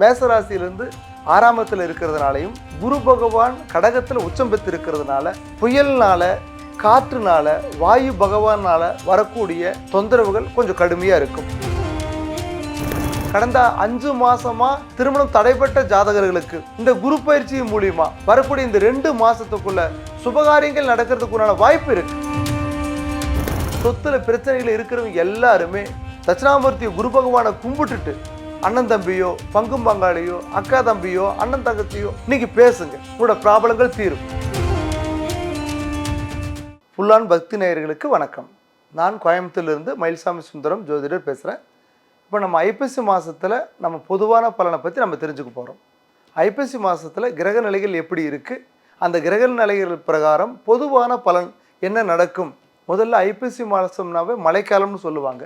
மேசராசியிலிருந்து ஆறாமத்தில் இருக்கிறதுனாலையும் குரு பகவான் கடகத்தில் உச்சம் பெற்று இருக்கிறதுனால புயல்னால காற்றுனால வாயு பகவானால வரக்கூடிய தொந்தரவுகள் கொஞ்சம் கடுமையா இருக்கும். கடந்த அஞ்சு மாசமா திருமணம் தடைப்பட்ட ஜாதகர்களுக்கு இந்த குரு பயிற்சி மூலியமா வரக்கூடிய இந்த ரெண்டு மாசத்துக்குள்ள சுபகாரியங்கள் நடக்கிறதுக்குள்ளான வாய்ப்பு இருக்கு. சொத்துல பிரச்சனைகள் இருக்கிறவங்க எல்லாருமே தட்சிணாமூர்த்தி குரு பகவானை கும்பிட்டுட்டு அண்ணன் தம்பியோ பங்கும் பங்காளியோ அக்கா தம்பியோ அண்ணன் தங்கச்சியோ இன்னைக்கு பேசுங்க. உங்களோட ப்ராப்ளங்கள் தீரும். புல்லான் பக்தி நேயர்களுக்கு வணக்கம். நான் கோயம்புத்தூர்லேருந்து மயில்சாமி சுந்தரம் ஜோதிடர் பேசுகிறேன் இப்போ நம்ம ஐப்பசி மாதத்தில் நம்ம பொதுவான பலனை பற்றி நம்ம தெரிஞ்சுக்க போகிறோம் ஐப்பசி மாதத்தில் கிரக நிலைகள் எப்படி இருக்குது அந்த கிரக நிலைகள் பிரகாரம் பொதுவான பலன் என்ன நடக்கும்? முதல்ல ஐப்பசி மாதம்னாவே மழைக்காலம்னு சொல்லுவாங்க.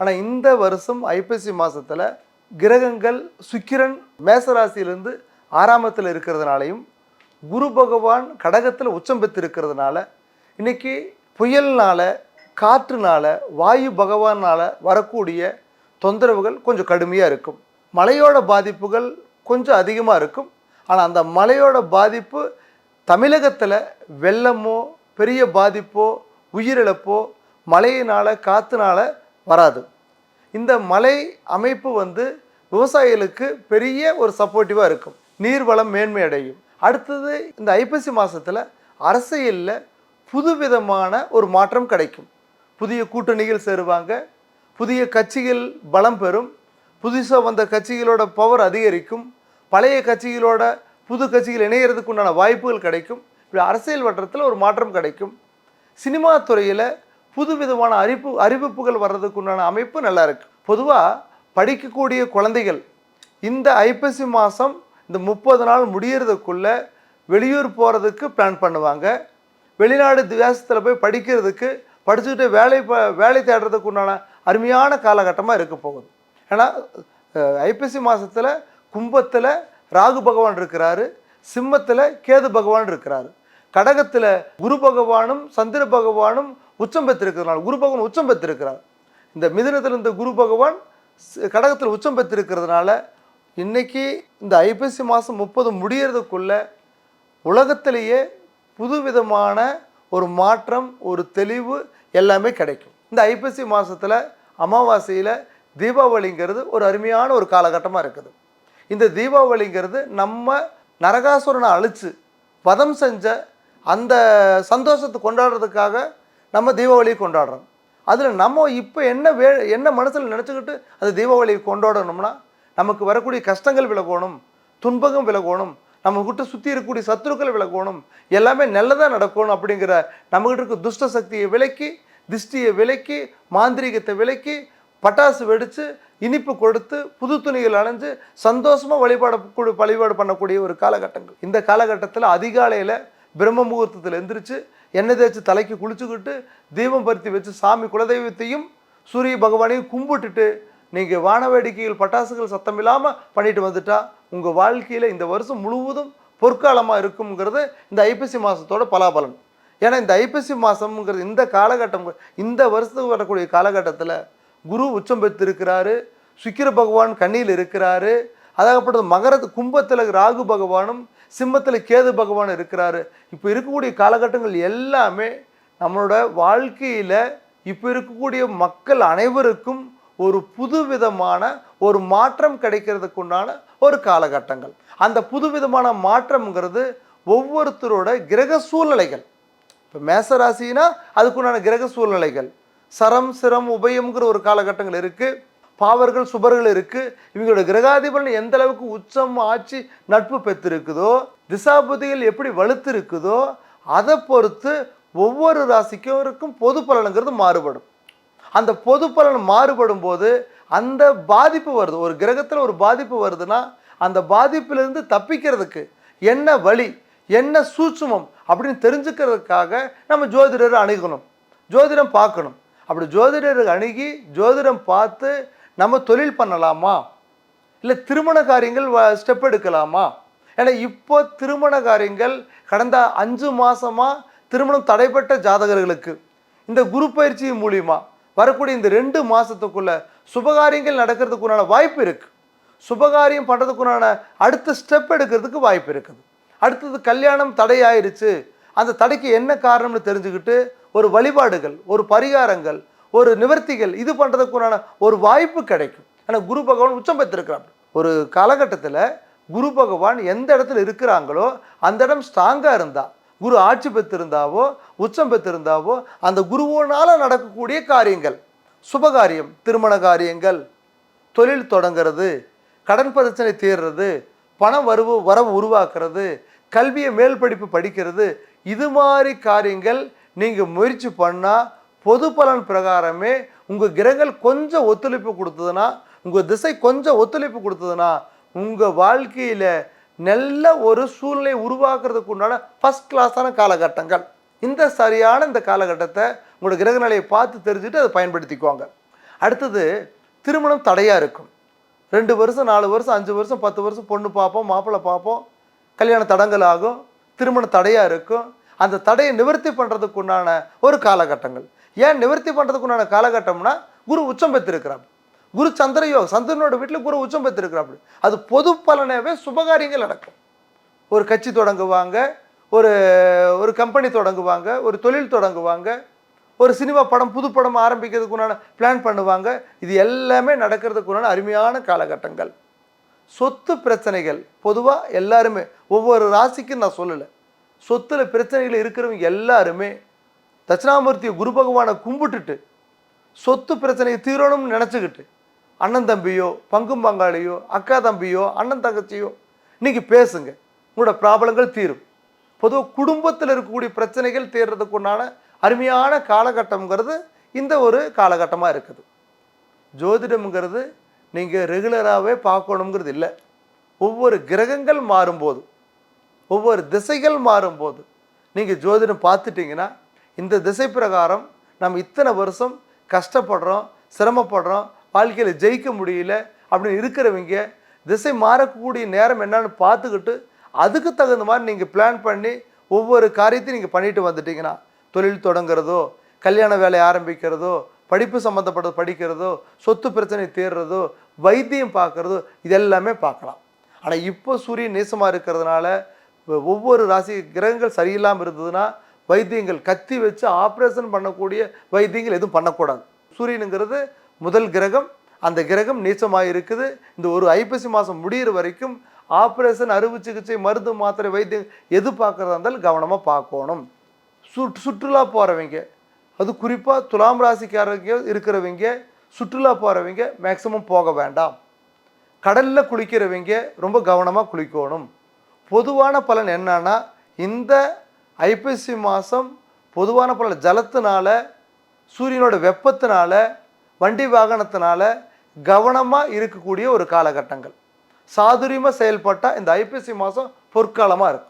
ஆனால் இந்த வருஷம் ஐப்பசி மாதத்தில் கிரகங்கள் சுக்கிரன் மேசராசியிலிருந்து ஆறாமத்தில் இருக்கிறதுனாலையும் குரு பகவான் கடகத்தில் உச்சம் பெற்று இருக்கிறதுனால இன்னைக்கு புயல்னால காற்றுனால வாயு பகவானால் வரக்கூடிய தொந்தரவுகள் கொஞ்சம் கடுமையாக இருக்கும். மழையோட பாதிப்புகள் கொஞ்சம் அதிகமாக இருக்கும். ஆனால் அந்த மழையோட பாதிப்பு தமிழகத்தில் வெள்ளமோ பெரிய பாதிப்போ உயிரிழப்போ மழையினால் காற்றுனால வராது. இந்த மலை அமைப்பு வந்து விவசாயிகளுக்கு பெரிய ஒரு சப்போர்ட்டிவாக இருக்கும். நீர்வளம் மேன்மை அடையும். அடுத்தது இந்த ஐப்பசி மாதத்தில் அரசியலில் புதுவிதமான ஒரு மாற்றம் கிடைக்கும். புதிய கூட்டணிகள் சேருவாங்க. புதிய கட்சிகள் பலம் பெறும். புதுசாக வந்த கட்சிகளோட பவர் அதிகரிக்கும். பழைய கட்சிகளோட புது கட்சிகள் இணையறதுக்கு உண்டான வாய்ப்புகள் கிடைக்கும். இப்படி அரசியல் வட்டத்தில் ஒரு மாற்றம் கிடைக்கும். சினிமா துறையில் புதுவிதமான அறிப்பு அறிவிப்புகள் வர்றதுக்கு உண்டான அமைப்பு நல்லா இருக்கு. பொதுவாக படிக்கக்கூடிய குழந்தைகள் இந்த ஐப்பசி மாதம் இந்த முப்பது நாள் முடியறதுக்குள்ளே வெளியூர் போகிறதுக்கு பிளான் பண்ணுவாங்க. வெளிநாடு திவாசத்தில் போய் படிக்கிறதுக்கு படிச்சுக்கிட்டு வேலை ப- வேலை தேடுறதுக்கு உண்டான அருமையான காலகட்டமாக இருக்க போகுது. ஏன்னா ஐப்பசி மாதத்தில் கும்பத்தில் ராகு பகவான் இருக்கிறாரு சிம்மத்தில் கேது பகவான் இருக்கிறாரு. கடகத்தில் குரு பகவானும் சந்திர பகவானும் உச்சம் பெற்றிருக்கிறதுனால குரு பகவான் உச்சம் பெற்றிருக்கிறார். இந்த மிதுனத்தில் இருந்த குரு பகவான் கடகத்தில் உச்சம் பெற்றிருக்கிறதுனால இன்னைக்கு இந்த ஐப்பசி மாதம் முப்பது முடியறதுக்குள்ள உலகத்திலேயே புதுவிதமான ஒரு மாற்றம் ஒரு தெளிவு எல்லாமே கிடைக்கும். இந்த ஐப்பசி மாதத்தில் அமாவாசையில் தீபாவளிங்கிறது ஒரு அருமையான ஒரு காலகட்டமாக இருக்குது. இந்த தீபாவளிங்கிறது நம்ம நரகாசுரனை அழித்து வதம் செஞ்ச அந்த சந்தோஷத்தை கொண்டாடுறதுக்காக நம்ம தீபாவளியை கொண்டாடுறோம். அதில் நம்ம இப்போ என்ன வே என்ன மனசில் நினச்சிக்கிட்டு அந்த தீபாவளியை கொண்டாடணும்னா நமக்கு வரக்கூடிய கஷ்டங்கள் விலகணும் துன்பகம் விலகணும் நம்ம கிட்ட சுற்றி இருக்கக்கூடிய சத்துருக்கள் விலகணும் எல்லாமே நல்லதாக நடக்கணும் அப்படிங்கிற நம்மகிட்ட இருக்க துஷ்ட சக்தியை விலக்கி திஷ்டியை விலக்கி மாந்திரீகத்தை விலக்கி பட்டாசு வெடித்து இனிப்பு கொடுத்து புது துணிகள் அணைஞ்சு சந்தோஷமாக வழிபாடு வழிபாடு பண்ணக்கூடிய ஒரு காலகட்டங்கள். இந்த காலகட்டத்தில் அதிகாலையில் பிரம்ம முகூர்த்தத்தில் எந்திரிச்சு எண்ணெய் தேய்ச்சி தலைக்கு குளிச்சுக்கிட்டு தீபம் பருத்தி வச்சு சாமி குலதெய்வத்தையும் சூரிய பகவானையும் கும்பிட்டுட்டு நீங்கள் வான வேடிக்கைகள் பட்டாசுகள் சத்தம் இல்லாமல் பண்ணிட்டு வந்துட்டா உங்கள் வாழ்க்கையில் இந்த வருஷம் முழுவதும் பொற்காலமாக இருக்குங்கிறது இந்த ஐப்பசி மாதத்தோட பலாபலன். ஏன்னா இந்த ஐப்பசி மாதம்ங்கிறது இந்த காலகட்டம் இந்த வருஷத்துக்கு வரக்கூடிய காலகட்டத்தில் குரு உச்சம் பெற்றிருக்கிறாரு சுக்கிர பகவான் கண்ணியில் இருக்கிறாரு அதாகப்பட்டது மகரத்து கும்பத்தில் ராகு பகவானும் சிம்மத்தில் கேது பகவான் இருக்கிறாரு. இப்போ இருக்கக்கூடிய காலகட்டங்கள் எல்லாமே நம்மளோட வாழ்க்கையில் இப்போ இருக்கக்கூடிய மக்கள் அனைவருக்கும் ஒரு புதுவிதமான ஒரு மாற்றம் கிடைக்கிறதுக்கு உண்டான ஒரு காலகட்டங்கள். அந்த புதுவிதமான மாற்றம்ங்கிறது ஒவ்வொருத்தரோட கிரக சூழ்நிலைகள். இப்போ மேசராசினா அதுக்குண்டான கிரக சூழ்நிலைகள். சரம் சிரம் உபயம்ங்கிற ஒரு காலகட்டங்கள் இருக்குது பாவர்கள் சுபர்கள் இருக்குது இவங்களோட கிரகாதிபலன் எந்த அளவுக்கு உச்சம் ஆட்சி நட்பு பெற்றிருக்குதோ திசாபுதிகள் எப்படி வலுத்து இருக்குதோ அதை பொறுத்து ஒவ்வொரு ராசிக்கும் பொது பலனுங்கிறது மாறுபடும். அந்த பொது பலன் மாறுபடும் போது அந்த பாதிப்பு வருது. ஒரு கிரகத்தில் ஒரு பாதிப்பு வருதுன்னா அந்த பாதிப்பிலிருந்து தப்பிக்கிறதுக்கு என்ன வழி என்ன சூட்சுமம் அப்படின்னு தெரிஞ்சுக்கிறதுக்காக நம்ம ஜோதிடரை அணுகணும். ஜோதிடம் பார்க்கணும். அப்படி ஜோதிடர் அணுகி ஜோதிடம் பார்த்து நம்ம தொழில் பண்ணலாமா? இல்லை திருமண காரியங்கள் ஸ்டெப் எடுக்கலாமா? ஏன்னா இப்போ திருமண காரியங்கள் கடந்த அஞ்சு மாதமாக திருமணம் தடைப்பட்ட ஜாதகர்களுக்கு. இந்த குரு பயிற்சி மூலிமா வரக்கூடிய இந்த ரெண்டு மாதத்துக்குள்ளே சுபகாரியங்கள் நடக்கிறதுக்குண்டான வாய்ப்பு இருக்குது சுபகாரியம் பண்ணுறதுக்குண்டான அடுத்த ஸ்டெப் எடுக்கிறதுக்கு வாய்ப்பு இருக்குது. அடுத்தது கல்யாணம் தடையாயிருச்சு. அந்த தடைக்கு என்ன காரணம்னு தெரிஞ்சுக்கிட்டு ஒரு வழிபாடுகள் ஒரு பரிகாரங்கள் ஒரு நிவர்த்திகள் இது பண்ணுறதுக்குண்டான ஒரு வாய்ப்பு கிடைக்கும். ஆனால் குரு பகவான் உச்சம் பெற்றிருக்கிறார். ஒரு காலகட்டத்தில் குரு பகவான் எந்த இடத்துல இருக்கிறாங்களோ அந்த இடம் ஸ்ட்ராங்காக இருந்தா குரு ஆட்சி பெற்றிருந்தாவோ உச்சம் பெற்றிருந்தாவோ அந்த குருவோனால் நடக்கக்கூடிய காரியங்கள் சுபகாரியம் திருமண காரியங்கள் தொழில் தொடங்கிறது கடன் பிரச்சனை தீர்றது பணம் வரவு வரவு உருவாக்குறது கல்வியை மேல் படிப்பு படிக்கிறது இது மாதிரி காரியங்கள் நீங்கள் முயற்சி பண்ணால் பொது பலன் பிரகாரமே உங்கள் கிரகங்கள் கொஞ்சம் ஒத்துழைப்பு கொடுத்ததுன்னா உங்கள் திசை கொஞ்சம் ஒத்துழைப்பு கொடுத்ததுன்னா உங்கள் வாழ்க்கையில் நல்ல ஒரு சூழ்நிலை உருவாக்குறதுக்கு உண்டான ஃபஸ்ட் கிளாஸான காலகட்டங்கள். இந்த சரியான இந்த காலகட்டத்தை உங்களோட கிரக நிலையை பார்த்து தெரிஞ்சுட்டு அதை பயன்படுத்திக்குவாங்க. அடுத்தது திருமணம் தடையாக இருக்கும். ரெண்டு வருஷம் நாலு வருஷம் அஞ்சு வருஷம் பத்து வருஷம் பொண்ணு பார்ப்போம் மாப்பிள்ளை பார்ப்போம் கல்யாண தடங்கள் ஆகும் திருமணம் தடையாக இருக்கும். அந்த தடையை நிவர்த்தி பண்ணுறதுக்கு உண்டான ஒரு காலகட்டங்கள். ஏன் நிவர்த்தி பண்ணுறதுக்கு உண்டான காலகட்டம்னா குரு உச்சம் பெற்றிருக்கிறார். குரு சந்திர யோக சந்திரனோட வீட்டில் குரு உச்சம் பெற்றிருக்கிறாப்படி அது பொது பலனாகவே சுபகாரியங்கள் நடக்கும். ஒரு கட்சி தொடங்குவாங்க ஒரு ஒரு கம்பெனி தொடங்குவாங்க ஒரு தொழில் தொடங்குவாங்க ஒரு சினிமா படம் புது படம் ஆரம்பிக்கிறதுக்கு உண்டான பிளான் பண்ணுவாங்க. இது எல்லாமே நடக்கிறதுக்கு உண்டான அருமையான காலகட்டங்கள். சொத்து பிரச்சனைகள் பொதுவாக எல்லாருமே ஒவ்வொரு ராசிக்கும் நான் சொல்லலை. சொத்துல பிரச்சனைகள் இருக்கிறவங்க எல்லாருமே தட்சிணாமூர்த்தியை குரு பகவானை கும்பிட்டுட்டு சொத்து பிரச்சனையை தீரணும்னு நினச்சிக்கிட்டு அண்ணன் தம்பியோ பங்கும் பங்காளியோ அக்கா தம்பியோ அண்ணன் தங்கச்சியோ நீங்கள் பேசுங்க. உங்களோட ப்ராப்ளங்கள் தீரும். பொதுவாக குடும்பத்தில் இருக்கக்கூடிய பிரச்சனைகள் தீர்றதுக்கு உண்டான அருமையான காலகட்டம்ங்கிறது இந்த ஒரு காலகட்டமாக இருக்குது. ஜோதிடம்ங்கிறது நீங்கள் ரெகுலராகவே பார்க்கணுங்கிறது இல்லை. ஒவ்வொரு கிரகங்கள் மாறும்போது ஒவ்வொரு திசைகள் மாறும்போது நீங்கள் ஜோதிடம் பார்த்துட்டிங்கன்னா இந்த திசை பிரகாரம் நம்ம இத்தனை வருஷம் கஷ்டப்படுறோம் சிரமப்படுறோம் வாழ்க்கையில் ஜெயிக்க முடியல அப்படின்னு இருக்கிறவங்க திசை மாறக்கூடிய நேரம் என்னன்னு பார்த்துக்கிட்டு அதுக்கு தகுந்த மாதிரி நீங்கள் பிளான் பண்ணி ஒவ்வொரு காரியத்தையும் நீங்கள் பண்ணிட்டு வந்துட்டீங்கன்னா தொழில் தொடங்குறதோ கல்யாண வேலையை ஆரம்பிக்கிறதோ படிப்பு சம்மந்தப்பட்டது படிக்கிறதோ சொத்து பிரச்சனை தேர்றதோ வைத்தியம் பார்க்குறதோ இது எல்லாமே பார்க்கலாம். ஆனால் இப்போ சூரியன் நேசமாக இருக்கிறதுனால ஒவ்வொரு ராசி கிரகங்கள் சரியில்லாமல் இருந்ததுன்னா வைத்தியங்கள் கத்தி வச்சு ஆப்ரேஷன் பண்ணக்கூடிய வைத்தியங்கள் எதுவும் பண்ணக்கூடாது. சூரியனுங்கிறது முதல் கிரகம். அந்த கிரகம் நீச்சமாக இருக்குது. இந்த ஒரு ஐப்பசி மாதம் முடியிற வரைக்கும் ஆப்ரேஷன் அறுவை சிகிச்சை மருந்து மாத்திரை வைத்தியம் எது பார்க்குறதா இருந்தாலும் கவனமாக பார்க்கணும். சுற்று சுற்றுலா போகிறவங்க அது குறிப்பாக துலாம் ராசிக்காரங்க இருக்கிறவங்க சுற்றுலா போகிறவங்க மேக்ஸிமம் போக வேண்டாம். கடலில் குளிக்கிறவங்க ரொம்ப கவனமாக குளிக்கணும். பொதுவான பலன் என்னன்னா இந்த ஐப்பசி மாதம் பொதுவான பல ஜலத்தினால சூரியனோட வெப்பத்தினால வண்டி வாகனத்தினால கவனமாக இருக்கக்கூடிய ஒரு காலகட்டங்கள். சாதுரியமாக செயல்பட்டால் இந்த ஐப்பசி மாதம் பொற்காலமாக இருக்கும்.